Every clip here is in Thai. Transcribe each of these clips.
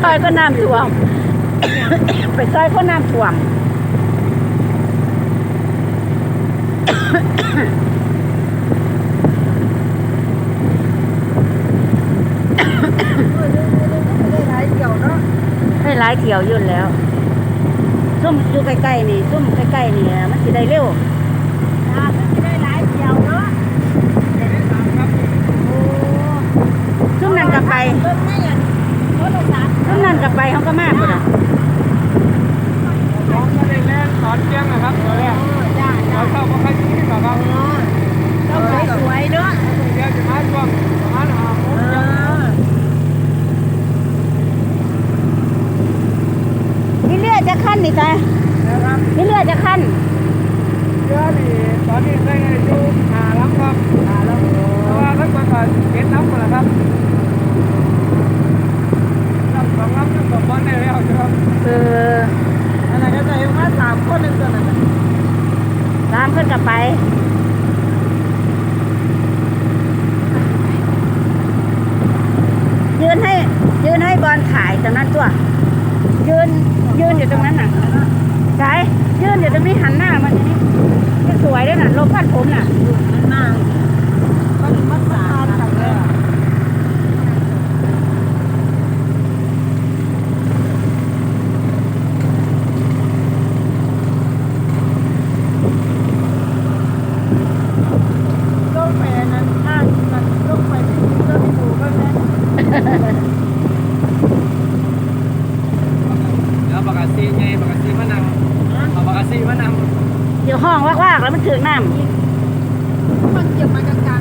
ซอยก็น้ำท่วม ไปซอยก็น้ำท่วมได้หลเขียวเนาะให้หลายเที่ยวยุ่นแล้ว ซุ่มอยู่ใกล้ๆนี่ ซุ่มใกล้ๆนี่ มันสิได้เร็ว อ่ามันจะได้หลายเกี่ยวเนาะ โอ้ซุ่มนั่นกับไป เบิ่งไม่ยันโทรศัพท์ ซุ่มนั่นกับไปเขาก็มากพุ่นอะ ผมก็ได้แล่นสอนเจียงนะครับตัวแรก จ้า เราเข้าก็ค่อยคิดก่อนครับ ต้องสวยๆเนาะ เดี๋ยวจะมาช่วงประมาณห้าโมง เอ เย็น อ นี่เลือดจะขั้นนี่จ้ะ นะครับ นี่เลือดจะขั้น เรือนี่ตอนนี้ได้อยู่หาลำครับหาลำเพราะว่าเขาก็ก็เก็บน้ำหมดแล้วครับลำสองลำยังสองวันได้แล้วครับ เออ อันนั้นก็จะอยู่มาสามคนหนึ่งตัวนั้น ตามขึ้นกับไป ยืนให้ ยืนให้บอลถ่าย ตรงนั้นตัว ยืนยืนอยู่ตรงนั้นน่ะใช่ยืนอยู่ตรงนี้หันหน้ามันอย่างนี้สวยด้วยน่ะลมพัดผมน่ะมันมามันมาสามกันเลยลงไปนั้นข้างมันลงไปที่ต้นปูก็แม่แล้วปากกาซีไงปากกาซีมะนังเอาปากกาซี มะนังเดี๋ยวห้องว่ากๆแล้วมันถึงน้มันเก็บมากลาง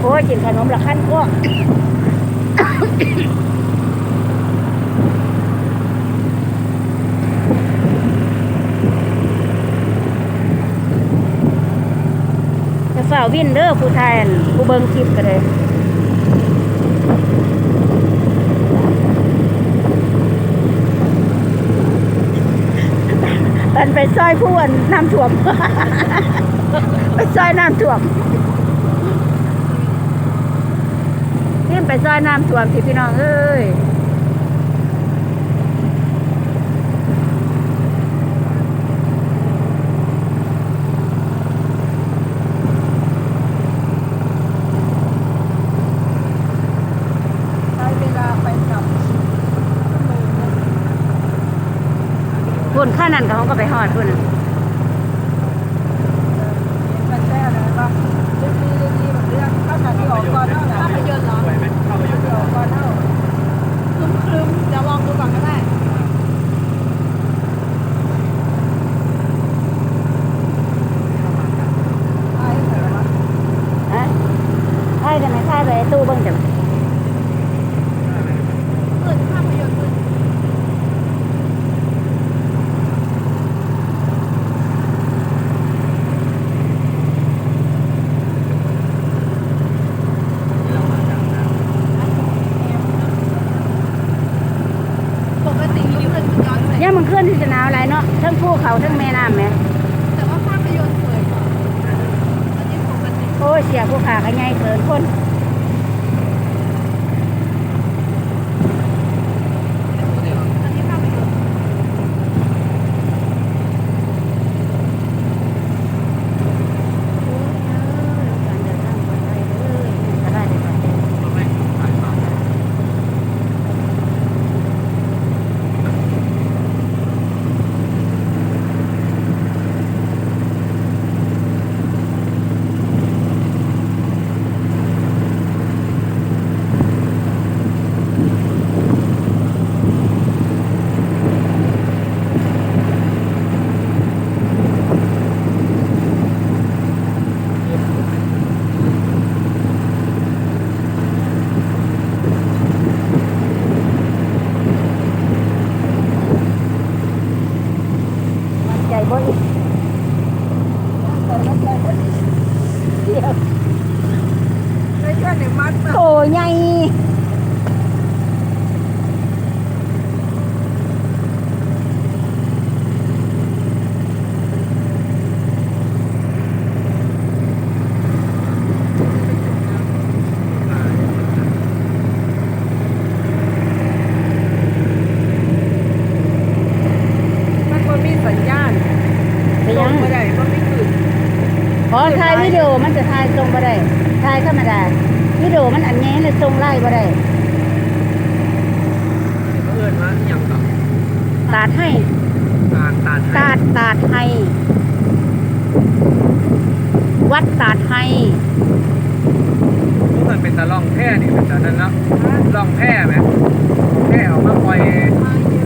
โอ้ยกินขนมละขั้นก็ ฝ่าวินเด้อผู้ไทยอั่นผู้เบิงคลิปกันเลยอันไปซอยผู้อันน้ำท่วม ไปซอยน้ำท่วมนี่ไปซอยน้ำท่วมที่พี่น้องเอ้ยๆใช้เวลาไปกลับ คนข้านั่นกับเขาก็ไปหอดคนน่ะ มันแท้เลยป่ะเรื่องนี้เรื่องนี้มันเรื่องข้างหน้าที่อ อกก่อนเนาะภาพยนตร์เหรอไปไหมข้าไปอยู่ที่ออกก่อนเนาะครึ้มครึ้มๆเดี๋ยวลองดูก่อนก็ได้ไปเถอะวะ ฮะไอ้เดี๋ยวไหนข้าไปตู้เบิ้งจัง เปิดภาพยนตร์ด้วย ปกติมันขึ้น ย้อนแสงย่ามันขึ้นที่จะหนาวอะไรเนาะทั้งภูเขาทั้งแม่น้ำแหมแต่ว่าภาพยนตร์สวยกว่าอันนี้ปกติโอ้ยเสียภูขากันใหญ่เกินคน อันนี้ภาพยนตร์ มันใไปยังงไม่ได้ก็ไม่ขึ้นขอถ่ายวิดีโอมันจะถ่ายตรงบ่ได้ถ่ายธรรมดาวิดีโอมันอันนี้เลยตรงไล่บ่ได้เพื่อนมาอหย่างกับตาดให้ตัดตัดให้ตัดตาดให้วัดตัดให้ทุกคนเป็นตะล่องแพร่นี่เป็นตะนั่นเนาะล่องแพร่ไหมแพร่ออกมาปล่อมาเย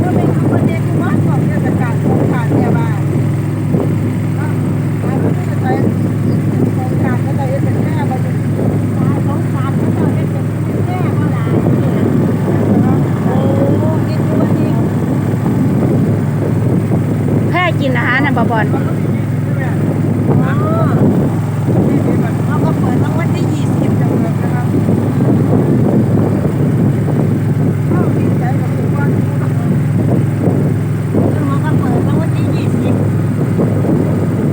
อาหารน่ะบ่บอลอ๋อเราก็เปิดรางวัลที่ยี่สิบจังเลยนะครับเข้าดีใจกับทุกคนเราก็เปิดรางวัลที่ยี่สิบ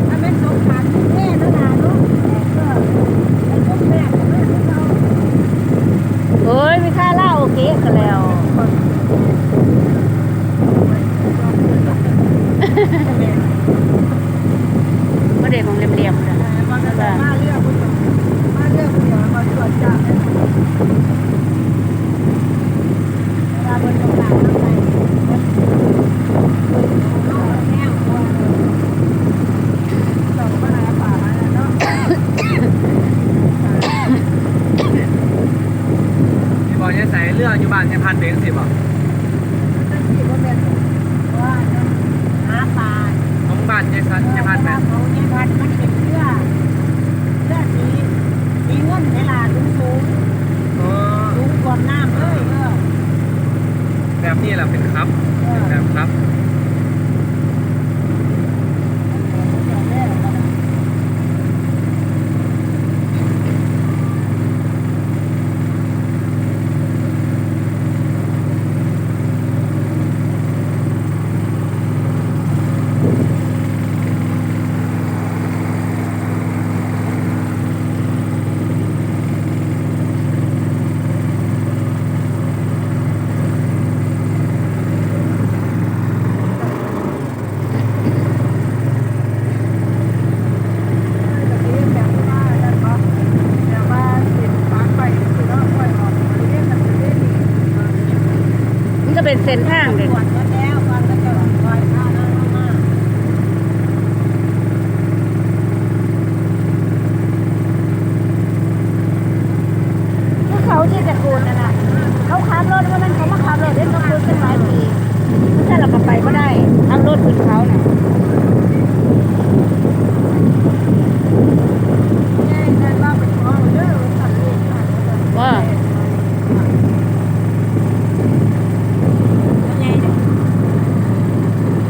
ถ้าเป็นสงกรานต์แม่เท่าไหร่เนาะก็เป็นพวกแม่ของแม่ของเราเอ้ยมีค่าเหล้าโอเคกันแล้วบ่ได้มองเหลี่ยม ๆนะมาเรื่องมาเรื่องมาเรื่องเดียวมาตรวจจับเวลาบนสงกรานต์ทำไงแม่ตัวเราก็หาป่าเนาะที่บอกจะใส่เรืออยู่บ้านจะพันเบงสิบอก ตั้งที่ว่าเป็นว่าหาป่า ของบ้านจะพันจะพันแบเวลาบเขาเนี่ยพันมันเป็นเสื้อเสื้อสีสีเงินเวลาสูงสูงอ๋อสูงกว่าน้ำเลยเออแบบนี้แหละเป็นครับเออแบบครับ มันก็ เซ็นเส้นทางเด็ดขวดเอ